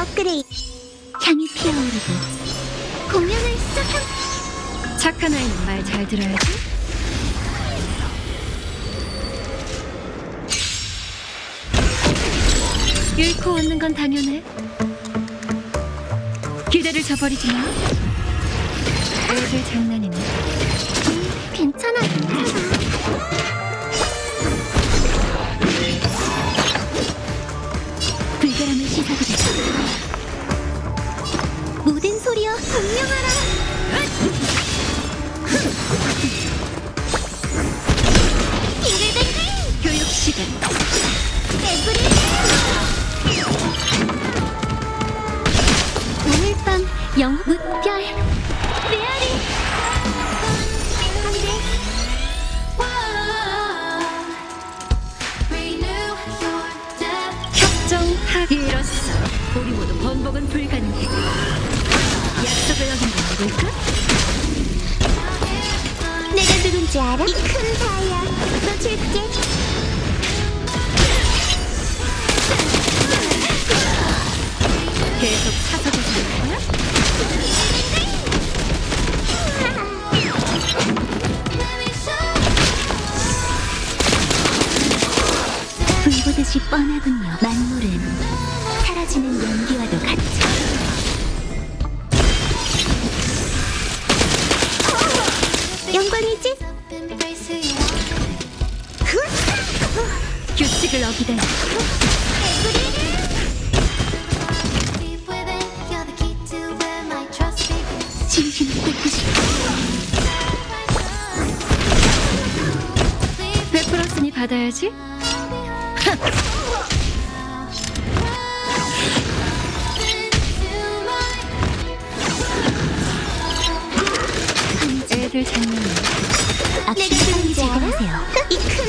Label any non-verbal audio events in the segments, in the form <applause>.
업그레이드 향이 피어오르고 공연을 시작한 착한 아이는 말 잘 들어야지. 잃고 얻는 건 당연해. 기대를 저버리지 마. 애들 장난이네. 괜찮아 분명하라 빙글빙글 교육 시간. 개구리 오늘 밤 영웅 무별 메아리 한대 협정하기 이뤘어. 우리 모두 번복은 불가능해. 내가 누군지 알아? 이큰 사야 너 줄게 계속 사서고 사는 거야? 불보듯이 뻔하군요 만물은 사라지는 연기와도 규칙을 어기다니. 진심 뺏고 싶어 베풀었으니 받아야지. 애들 장난이. 내가 악신이 누군지 알아? 제거하세요. 이큰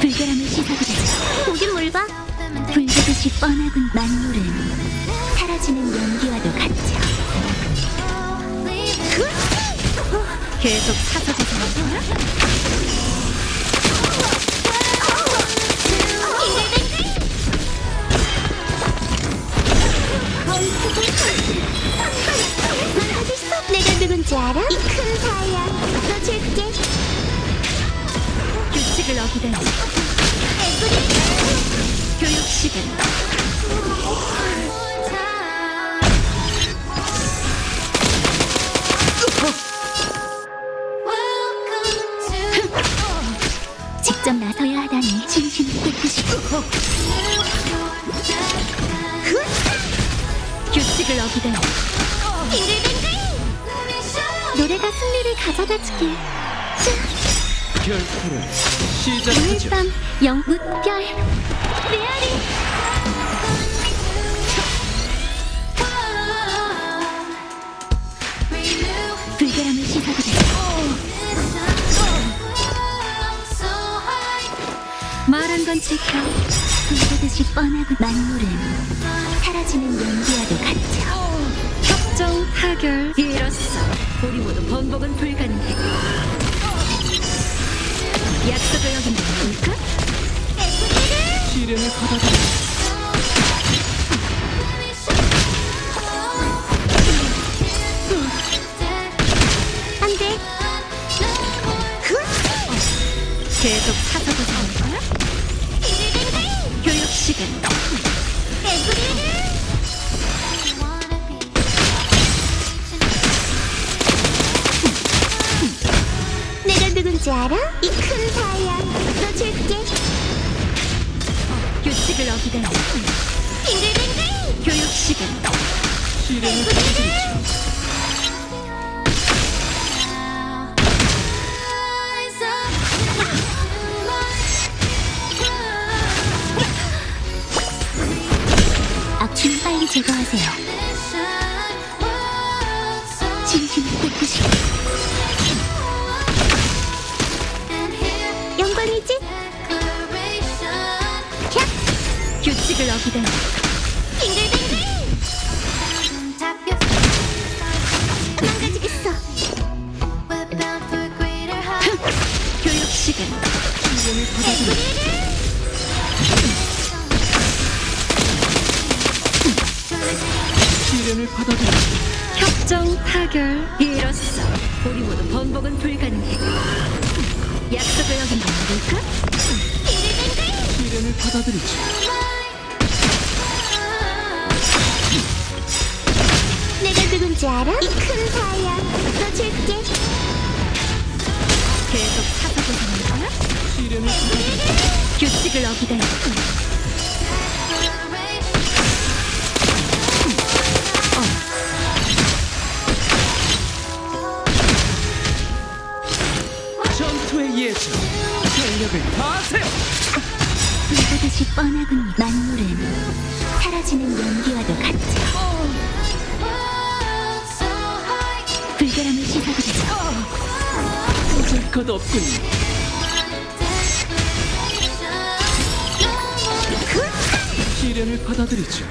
불결함을 씻어드리자. 보긴 뭘 봐? 불보듯이 뻔하군 만물은 사라지는 연기와도 같죠 계속 사는 거야? 어기다니. 교육 시간. <laughs> 직접 나서야 하다니 진심 뺏고 싶어 규칙을 어기다니. 노래가 승리를 가져다 주길 결투를 시작하죠. 밤 영무별 메아리 불결함을 씻어드리자. 말한 건 지켜. 불보듯이 뻔하고 만물은 사라지는 연기와도 같죠 협정 타결 이뤘어. 우리 모두 번복은 불가능해. 약속을 어긴 건 누굴까? 시련을 받아들여. 안 돼. 계속 빙글빙글 교육 시간. 시련을 받아들이죠. 악취는 빨리 제거하세요 진심 싶 기다려. 빙글빙글 망가지겠어 교육 시간. 시련을 받아들이죠. 시련을 받아들이죠. 협정 타결. 이로써 우리 모두 번복은 불가능해. 약속을 어긴 건 누굴까? 시련을 받아들이죠. 내가 누군지 알아? 이 큰 사야 너 줄게 계속 사서고생하는 거야? 받아들이죠. 규칙을 어기다니. 전투의 예전. 전력을 다하세요. 불보듯이 뻔하군요 만물은 사라지는 연기와도 같죠 불결함을 씻어드리죠 어쩔 것 없군요. 시련을 받아들이죠.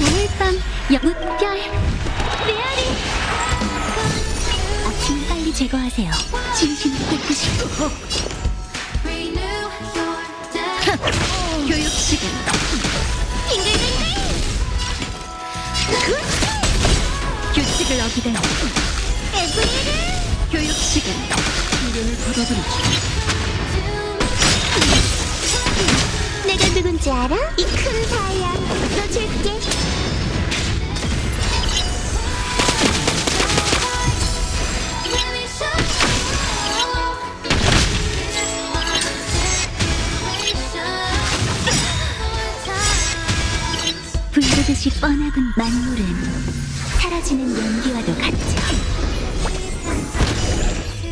오늘 밤 영웅별 메아리 아침 빨리 제거하세요 진심을 깨끗이 교육 시간. 빙글빙글 규칙을 어기다니. 에브리를 교육 시간. 시련을 받아들이죠. 내가 누군지 알아? 이 큰 사야 너 줄게 불보듯이 뻔하군 만물은 사라지는 연기와도 같죠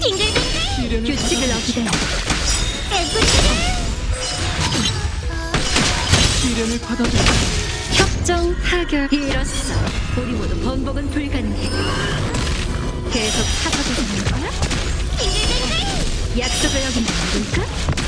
빙글빙글 규칙을 어기다니. 시련을 받아들이죠. 협정 타결. 이로써 우리 모두 번복은 불가능해. 계속 사서고생하는 거야? 빙글빙글 약속을 어긴 건 누굴까?